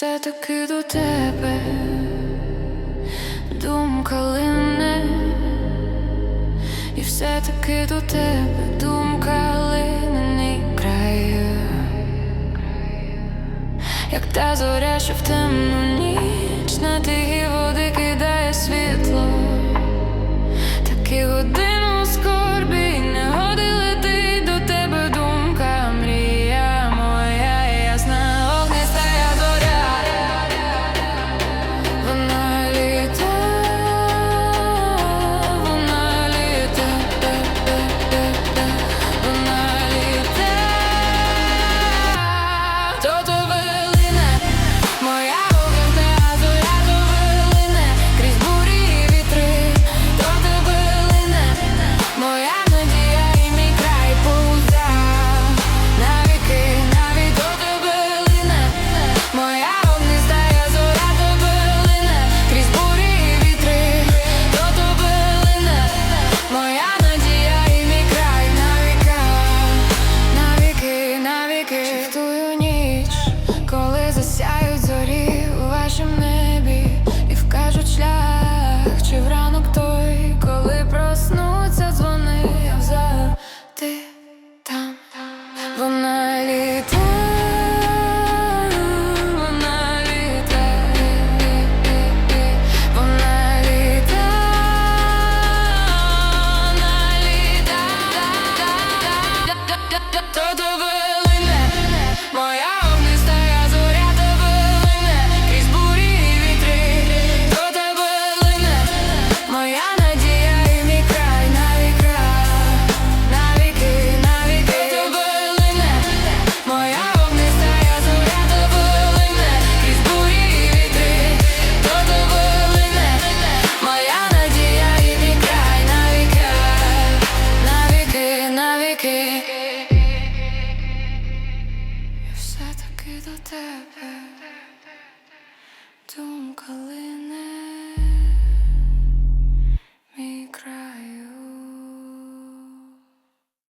все-таки до тебе. Думка лине, і все-таки до тебе. Думка лини краю, як та зоря, що в темну ніч на в тую ніч, коли засяють зорі у вашому небі. І вкажуть шлях, чи в ранок той, коли проснуться, дзвони, а взагалі ти там, вона літа. тебе думка лине.